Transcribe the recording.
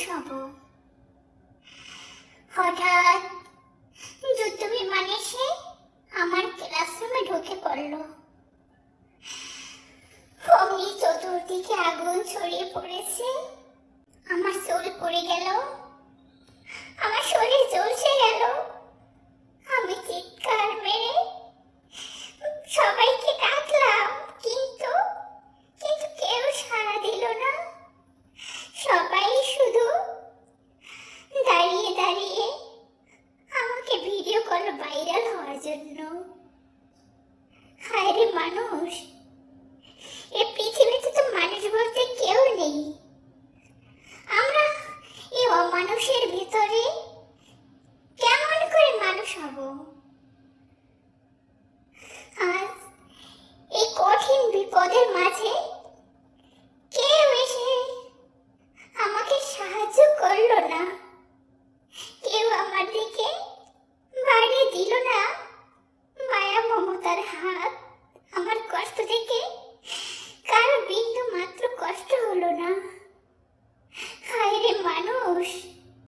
মানুষ হঠাৎ যুদ্ধ বিমান এসে আমার ক্লাসরুমে ঢুকে পড়ল। অগ্নি চতুর্দিকে আগুন ছড়িয়ে পড়েছে। ভাইরাল হওয়ার জন্য। হায় রে মানুষ এই পৃথিবীতে তো মানুষ বলতে কেউ নেই। আমরা এই অমানুষের ভিতরে কেমন করে মানুষ হব? আজ এই কঠিন বিপদের মাঝে দেখে